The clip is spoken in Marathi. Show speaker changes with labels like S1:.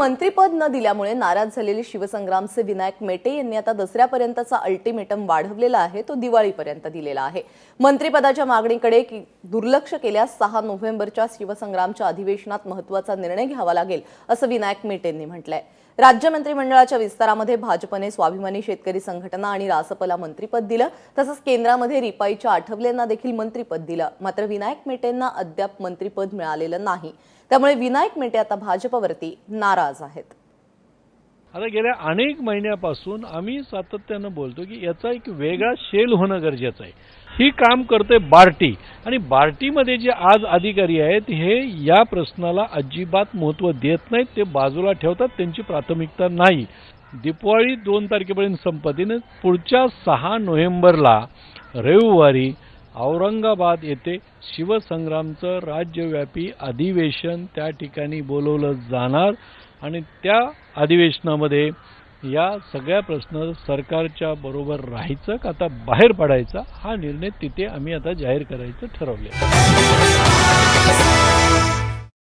S1: मंत्रीपद न दिल्यामुळे नाराज झालेले शिवसंग्रामचे विनायक मेटे यांनी आता दसऱ्यापर्यंतचा अल्टिमेटम वाढवलेला आहे तो दिवाळीपर्यंत दिलेला आहे. मंत्रीपदाच्या मागणीकडे दुर्लक्ष केल्यास सहा नोव्हेंबरच्या शिवसंग्रामच्या अधिवेशनात महत्त्वाचा निर्णय घ्यावा लागेल असं विनायक मेटेंनी म्हटलंय. राज्य मंत्रिमंडळाच्या विस्तारामध्ये भाजपने स्वाभिमानी शेतकरी संघटना आणि रासपला मंत्रिपद दिलं. तसंच केंद्रामध्ये रिपाईच्या आठवलेंना देखील मंत्रिपद दिलं. मात्र विनायक मेटेंना अद्याप मंत्रिपद मिळालेलं नाही. त्यामुळे विनायक मेटे आता भाजपवरती नाराज आहेत.
S2: आता गेल्या अनेक महिन्यापासून आम्ही सातत्यानं बोलतो की याचा एक वेगळा शेल होणं गरजेचं आहे. ही काम करते बार्टी. आणि बार्टीमध्ये जे आज अधिकारी आहेत हे या प्रश्नाला अजिबात महत्त्व देत नाहीत. ते बाजूला ठेवतात त्यांची प्राथमिकता नाही. दिपावळी दोन तारखेपर्यंत संपत्तीने पुढच्या सहा नोव्हेंबरला रविवारी औरंगाबाद येथे शिवसंग्रामचं राज्यव्यापी अधिवेशन त्या ठिकाणी बोलवलं जाणार. आणि त्या अधिवेशनामध्ये या सगळ्या प्रश्न सरकारच्या बरोबर राहायचं का? आता बाहेर पडायचा? हा निर्णय तिथे आम्ही आता जाहीर करायचं ठरवले